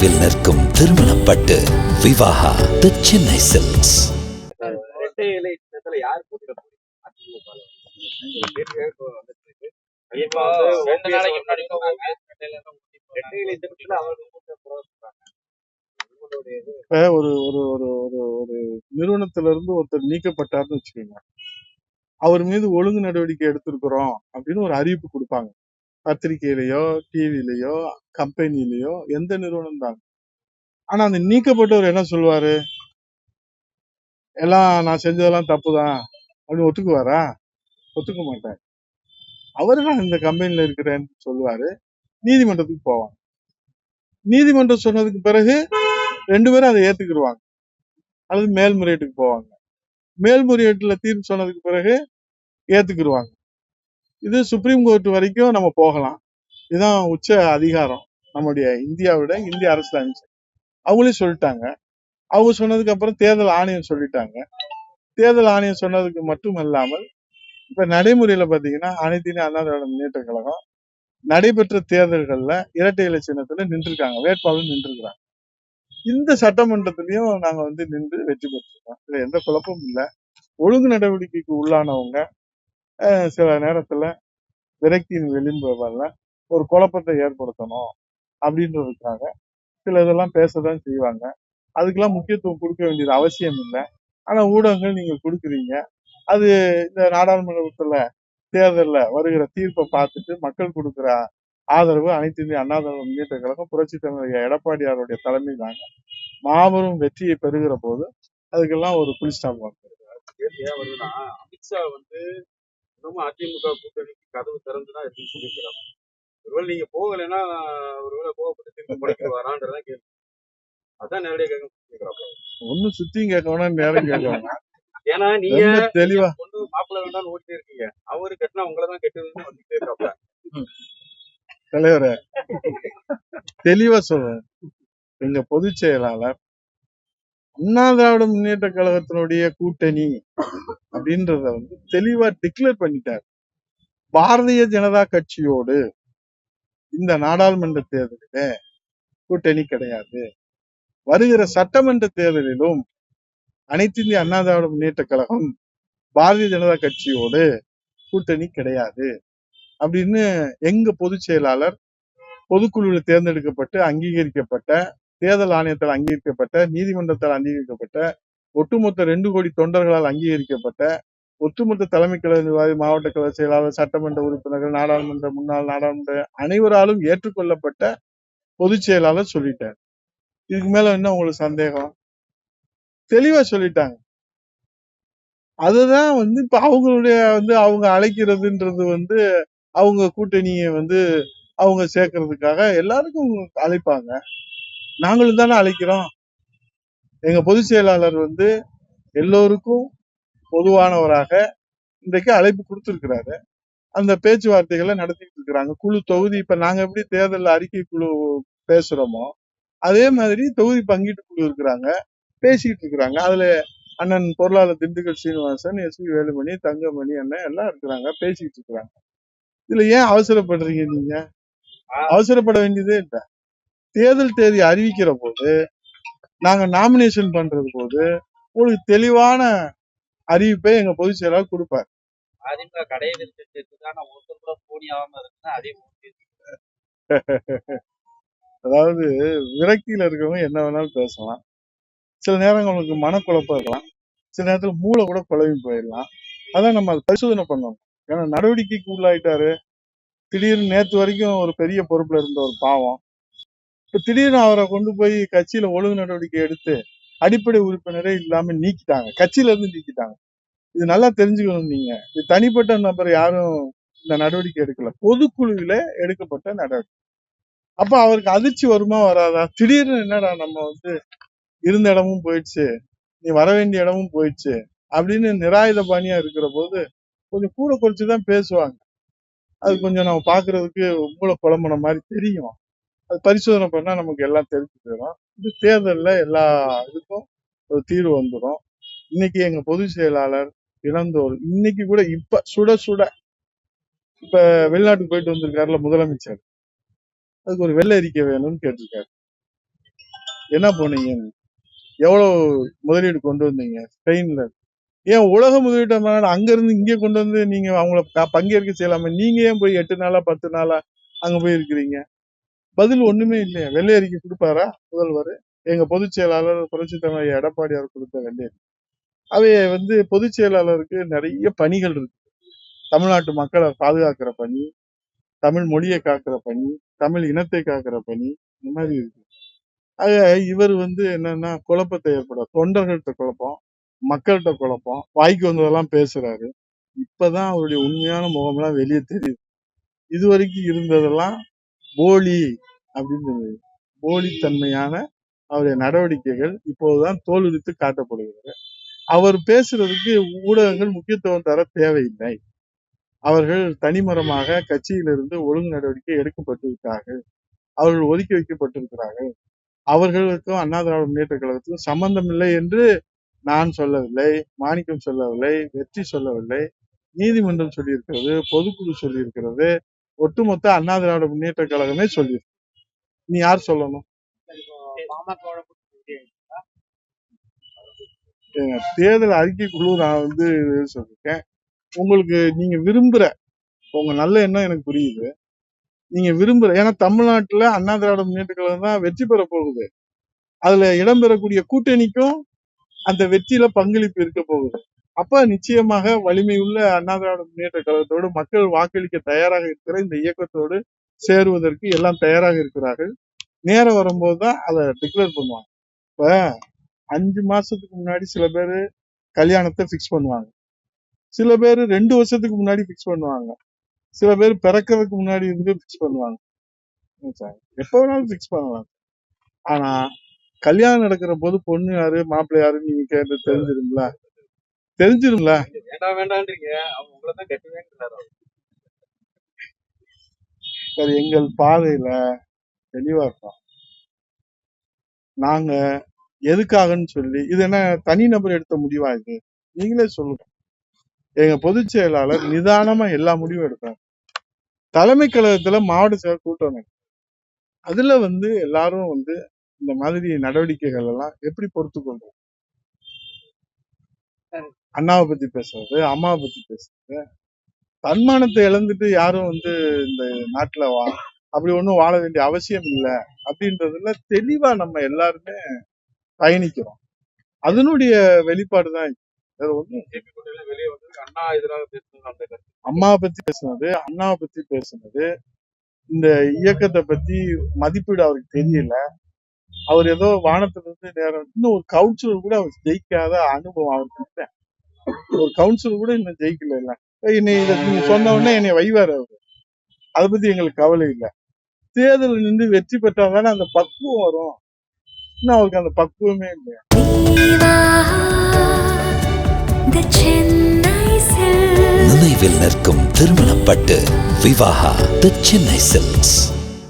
தொலைவில் நிற்கும் திருமணப்பட்டு விவாகா தி சென்னை சில்க்ஸ் ஒரு ஒரு ஒரு ஒரு ஒரு நிறுவனத்துல இருந்து ஒருத்தர் நீக்கப்பட்டார்னு வச்சுக்கோங்க. அவர் மீது ஒழுங்கு நடவடிக்கை எடுத்திருக்கிறோம் அப்படின்னு ஒரு அறிவிப்பு கொடுப்பாங்க. பத்திரிகையிலயோ டிவிலையோ கம்பெனிலையோ எந்த நிறுவனம் தான். ஆனா அந்த நீக்கப்பட்டவர் என்ன சொல்லுவாரு எல்லாம் நான் செஞ்சதெல்லாம் தப்புதான். அப்படின்னு ஒத்துக்குவாரா? ஒத்துக்க மாட்டார். அவரு நான் இந்த கம்பெனில இருக்கிறேன்னு சொல்லுவாரு. நீதிமன்றத்துக்கு போவாங்க. நீதிமன்றம் சொன்னதுக்கு பிறகு ரெண்டு பேரும் அதை ஏத்துக்கிடுவாங்க. அல்லது மேல்முறையீட்டுக்கு போவாங்க. மேல்முறையீட்டுல தீர்ப்பு சொன்னதுக்கு பிறகு ஏத்துக்கிடுவாங்க. இது சுப்ரீம் கோர்ட் வரைக்கும் நம்ம போகலாம். இதுதான் உச்ச அதிகாரம் நம்முடைய இந்தியாவோட இந்திய அரசியலமைச்சு அவங்களே சொல்லிட்டாங்க. அவங்க சொன்னதுக்கு அப்புறம் தேர்தல் ஆணையம் சொல்லிட்டாங்க. தேர்தல் ஆணையம் சொன்னதுக்கு மட்டும் அல்லாமல் இப்ப நடைமுறையில பாத்தீங்கன்னா அனைத்து இந்திய அண்ணா திராவிட முன்னேற்ற கழகம் நடைபெற்ற தேர்தல்கள்ல இரட்டை இலை சின்னத்துல நின்றுருக்காங்க. வேட்பாளர் நின்றுருக்காங்க இந்த சட்டமன்றத்திலையும் நாங்க வந்து நின்று வெற்றி பெற்றிருக்கோம். இதுல எந்த குழப்பமும் இல்லை. ஒழுங்கு நடவடிக்கைக்கு உள்ளானவங்க சில நேரத்தில் விரக்தியின் விளிம்பு வரல ஒரு குழப்பத்தை ஏற்படுத்தணும் அப்படின்றதுக்காக சில இதெல்லாம் பேச தான் செய்வாங்க. அதுக்கெல்லாம் முக்கியத்துவம் கொடுக்க வேண்டியது அவசியம் இல்லை. ஆனால் ஊடகங்கள் நீங்க கொடுக்குறீங்க. அது இந்த நாடாளுமன்றத்தில் தேர்தலில் வருகிற தீர்ப்பை பார்த்துட்டு மக்கள் கொடுக்குற ஆதரவு அனைத்து இந்திய அண்ணா திராவிட முன்னேற்ற கழகம் புரட்சி தமிழக எடப்பாடியாருடைய தலைமையிலாங்க மாபெரும் வெற்றியை பெறுகிற போது அதுக்கெல்லாம் ஒரு புல் ஸ்டாப் கேள்வியா அமித்ஷா வந்து இன்னமும் அதிமுக கூட்டணிக்கு கதவு திறந்துதான் இருக்குன்னு சொல்லியிருக்கிறாங்க. ஒருவேளை நீங்க போகலைன்னா ஒருவேளை கோவப்பட்டு திரும்பி முளைக்க வரான்றதான் கேள்வி. அதான் நேரடியாக கேட்க ஒண்ணு சுத்தியும் கேட்க வேணாம் நேரம் கேட்க ஏன்னா நீங்க தெளிவா? கொண்டு மாப்பிள்ள வேண்டாம்னு ஓடிட்டே இருக்கீங்க. அவரு கட்டினா உங்களை தான் கெட்டுதுன்னு வந்துட்டே இருக்காப்ல தலைவரே தெளிவா சொல்றேன். எங்க பொதுச் செயலாளர் அண்ணா திராவிட முன்னேற்ற கழகத்தினுடைய கூட்டணி அப்படின்றத வந்து தெளிவா டிக்ளேர் பண்ணிட்டார். பாரதிய ஜனதா கட்சியோடு இந்த நாடாளுமன்ற தேர்தலில கூட்டணி கிடையாது. வருகிற சட்டமன்ற தேர்தலிலும் அனைத்து இந்திய அண்ணா திராவிட முன்னேற்ற கழகம் பாரதிய ஜனதா கட்சியோடு கூட்டணி கிடையாது. அப்படின்னு எங்க பொதுச் செயலாளர் பொதுக்குழுவில் தேர்ந்தெடுக்கப்பட்டு அங்கீகரிக்கப்பட்ட தேர்தல் ஆணையத்தால் அங்கீகரிக்கப்பட்ட நீதிமன்றத்தால் அங்கீகரிக்கப்பட்ட ஒட்டுமொத்த ரெண்டு கோடி தொண்டர்களால் அங்கீகரிக்கப்பட்ட ஒட்டுமொத்த தலைமை கழக நிர்வாகி மாவட்ட கழக செயலாளர் சட்டமன்ற உறுப்பினர்கள் நாடாளுமன்ற முன்னாள் நாடாளுமன்ற அனைவராலும் ஏற்றுக்கொள்ளப்பட்ட பொதுச் செயலாளர் சொல்லிட்டார். இதுக்கு மேல என்ன உங்களுக்கு சந்தேகம்? தெளிவா சொல்லிட்டாங்க. அதுதான் வந்து இப்ப அவங்களுடைய வந்து அவங்க அழைக்கிறதுன்றது வந்து அவங்க கூட்டணியை வந்து அவங்க சேர்க்கறதுக்காக எல்லாருக்கும் அழைப்பாங்க. நாங்களும் தானே அழைக்கிறோம். எங்க பொதுச் செயலாளர் வந்து எல்லோருக்கும் பொதுவானவராக இன்றைக்கு அழைப்பு கொடுத்துருக்கிறாரு. அந்த பேச்சுவார்த்தைகளை நடத்திட்டு இருக்கிறாங்க. குழு தொகுதி இப்ப நாங்க எப்படி தேர்தல் அறிக்கை குழு பேசுறோமோ அதே மாதிரி தொகுதி பங்கீட்டு குழு இருக்கிறாங்க. பேசிக்கிட்டு இருக்கிறாங்க. அதுல அண்ணன் பொருளாளர் திண்டுக்கல் சீனிவாசன் எஸ் பி வேலுமணி தங்கமணி அண்ணன் எல்லாம் இருக்கிறாங்க. பேசிக்கிட்டு இருக்கிறாங்க. இதுல ஏன் அவசரப்படுறீங்க நீங்க? அவசரப்பட வேண்டியதே இல்லை. தேர்தல் தேதி அறிவிக்கிற போது நாங்க நாமினேஷன் பண்றது போது உங்களுக்கு தெளிவான அறிவிப்பை எங்க பொதுச் செயலாளர் கொடுப்பார். அதாவது விரக்தியில இருக்கவங்க என்ன வேணாலும் பேசலாம். சில நேரங்கள் உங்களுக்கு மனக்குழப்பம் இருக்கலாம். சில நேரத்துல மூளை கூட குழம்பி போயிடலாம். அதான் நம்ம அதை பரிசோதனை பண்ணணும். ஏன்னா நடவடிக்கைக்கு உள்ளாயிட்டாரு. திடீர்னு நேத்து வரைக்கும் ஒரு பெரிய பொறுப்புல இருந்த ஒரு பாவம். இப்ப திடீர்னு அவரை கொண்டு போய் கட்சியில ஒழுங்கு நடவடிக்கை எடுத்து அடிப்படை உறுப்பினரே இல்லாம நீக்கிட்டாங்க. கட்சியில இருந்து நீக்கிட்டாங்க. இது நல்லா தெரிஞ்சுக்கணும் நீங்க. இது தனிப்பட்ட நபர் யாரும் இந்த நடவடிக்கை எடுக்கல. பொதுக்குழுவில எடுக்கப்பட்ட நடவடிக்கை. அப்ப அவருக்கு அதிர்ச்சி வருமா வராதா? திடீர்னு என்னடா நம்ம வந்து இருந்த இடமும் போயிடுச்சு. நீ வர வேண்டிய இடமும் போயிடுச்சு அப்படின்னு நிராயுத பாணியா இருக்கிற போது கொஞ்சம் கூட குறைச்சுதான் பேசுவாங்க. அது கொஞ்சம் நம்ம பாக்குறதுக்கு மூளை குழம்புன மாதிரி தெரியும். அது பரிசோதனை பண்ணா நமக்கு எல்லாம் தெரிஞ்சு போயிடும் இது தேர்தல்ல எல்லா இதுக்கும் ஒரு தீர்வு வந்துடும் இன்னைக்கு எங்க பொதுச் செயலாளர் இளந்தோர் இன்னைக்கு கூட இப்ப சுட சுட இப்ப வெளிநாட்டுக்கு போயிட்டு வந்திருக்காருல முதலமைச்சர். அதுக்கு ஒரு வெள்ளை அறிக்கை வேணும்னு கேட்டிருக்காரு. என்ன போனீங்க எவ்வளவு முதலீடு கொண்டு வந்தீங்க? ஸ்பெயின்ல. ஏன் உலக முதலீட்டு அங்க இருந்து இங்கே கொண்டு வந்து நீங்க அவங்கள பங்கேற்க செய்யலாமே? நீங்க ஏன் போய் எட்டு நாளா பத்து நாளா அங்க போய் இருக்கிறீங்க பதில் ஒண்ணுமே இல்லையா. வெள்ளை அறிக்கை கொடுப்பாரா? முதல்வர். எங்க பொதுச் செயலாளர் புரட்சி தலைவர் எடப்பாடியார் கொடுத்த வெள்ளை அவைய வந்து பொதுச் செயலாளருக்கு நிறைய பணிகள் இருக்கு. தமிழ்நாட்டு மக்களை பாதுகாக்கிற பணி தமிழ் மொழியை காக்கிற பணி தமிழ் இனத்தை காக்கிற பணி இந்த மாதிரி இருக்கு. ஆக இவர் வந்து என்னன்னா குழப்பத்தை ஏற்பட தொண்டர்கள்ட்ட குழப்பம் மக்கள்கிட்ட குழப்பம் வாய்க்கு வந்ததெல்லாம் பேசுறாரு. இப்பதான் அவருடைய உண்மையான முகம்லாம் வெளியே தெரியுது. இது வரைக்கும் இருந்ததெல்லாம் போலி அப்படின்னு போலித்தன்மையான அவருடைய நடவடிக்கைகள் இப்போதுதான் தோலுரித்து காட்டப்படுகிறது. அவர் பேசுறதுக்கு ஊடகங்கள் முக்கியத்துவம் தர தேவையில்லை. அவர்கள் தனிமரமாக கட்சியிலிருந்து ஒழுங்கு நடவடிக்கை எடுக்கப்பட்டிருக்கிறார்கள். அவர்கள் ஒதுக்கி வைக்கப்பட்டிருக்கிறார்கள். அவர்களுக்கும் அண்ணா திராவிட முன்னேற்ற கழகத்துக்கும் சம்பந்தம் இல்லை என்று நான் சொல்லவில்லை மாணிக்கம் சொல்லவில்லை வெற்றி சொல்லவில்லை நீதிமன்றம் சொல்லியிருக்கிறது பொதுக்குழு சொல்லியிருக்கிறது ஒட்டுமொத்த அண்ணா திராவிட முன்னேற்ற கழகமே சொல்லிடு நீ யார் சொல்லணும்? பாமகவோட அறிக்கை ஏங்க, தேர்தல் அறிக்கைக்குழு நான் வந்து சொல்லிருக்கேன். உங்களுக்கு நீங்க விரும்புற உங்க நல்ல எண்ணம் எனக்கு புரியுது. நீங்க விரும்புற ஏன்னா தமிழ்நாட்டுல அண்ணா திராவிட முன்னேற்ற கழகம் தான் வெற்றி பெற போகுது. அதுல இடம்பெறக்கூடிய கூட்டணிக்கும் அந்த வெற்றியில பங்களிப்பு இருக்க போகுது. அப்ப நிச்சயமாக வலிமையுள்ள அண்ணா திராவிட முன்னேற்ற கழகத்தோடு மக்கள் வாக்களிக்க தயாராக இருக்கிற இந்த இயக்கத்தோடு சேருவதற்கு எல்லாம் தயாராக இருக்கிறார்கள். நேரம் வரும்போது தான் அதை டிக்ளேர் பண்ணுவாங்க. இப்ப அஞ்சு மாசத்துக்கு முன்னாடி சில பேர் கல்யாணத்தை ஃபிக்ஸ் பண்ணுவாங்க. சில பேர் ரெண்டு வருஷத்துக்கு முன்னாடி ஃபிக்ஸ் பண்ணுவாங்க. சில பேர் பிறக்கிறதுக்கு முன்னாடி இருந்து ஃபிக்ஸ் பண்ணுவாங்க. எப்போ வேணாலும் ஃபிக்ஸ் பண்ணலாம். ஆனா கல்யாணம் நடக்கிற போது பொண்ணு யாரு மாப்பிள்ளை யாருன்னு நீங்க கேட்டு தெரிஞ்சிருங்களா? தெரிஞ்சிருங்களா வேண்டாம் வேண்டான்றீங்க. உங்களை தான் கட்டுவேன்றாரு சார் எங்கள் பாதையில தெளிவா இருக்கோம். நாங்க எதுக்காகன்னு சொல்லி இது என்ன தனிநபர் எடுத்த முடிவா இது? நீங்களே சொல்லுங்க. எங்க பொதுச் செயலாளர் நிதானமா எல்லா முடிவும் எடுத்தார் தலைமை கழகத்துல மாவட்ட செயல் கூட்டம். அதுல வந்து எல்லாரும் வந்து இந்த மாதிரி நடவடிக்கைகள் எல்லாம் எப்படி பொறுத்து கொள்றோம் அண்ணாவை பத்தி பேசுறது அம்மாவை பத்தி பேசுறது. தன்மானத்தை இழந்துட்டு யாரும் வந்து இந்த நாட்டுல வா அப்படி ஒண்ணும் வாழ வேண்டிய அவசியம் இல்லை அப்படின்றதுல தெளிவா நம்ம எல்லாருமே பயணிக்கிறோம். அதனுடைய வெளிப்பாடு தான் அம்மாவை பத்தி பேசுனது அண்ணாவை பத்தி பேசுனது இந்த இயக்கத்தை பத்தி மதிப்பீடு அவருக்கு தெரியல. அவர் ஏதோ வானத்துல இருந்து நேரம் இன்னும் ஒரு கவுன்சிலர் கூட அவர் ஜெயிக்காத அனுபவம் அவருக்கு இல்லை. ஒரு கவுன்சிலர் கூட இன்னும் ஜெயிக்கல இல்ல. என்னை இதை நீங்க சொன்ன உடனே என்னை வைவார் அவரு. அதை பத்தி எங்களுக்கு கவலை இல்லை. தேர்தல் நின்று வெற்றி பெற்றாதானே அந்த பக்குவம் வரும். இன்னும் அவருக்கு அந்த பக்குவமே இல்லை Viva the Chennai Silks. நினைவில் நிற்கும் திருமணப்பட்டு விவாகா தி சென்னை சில்க்ஸ்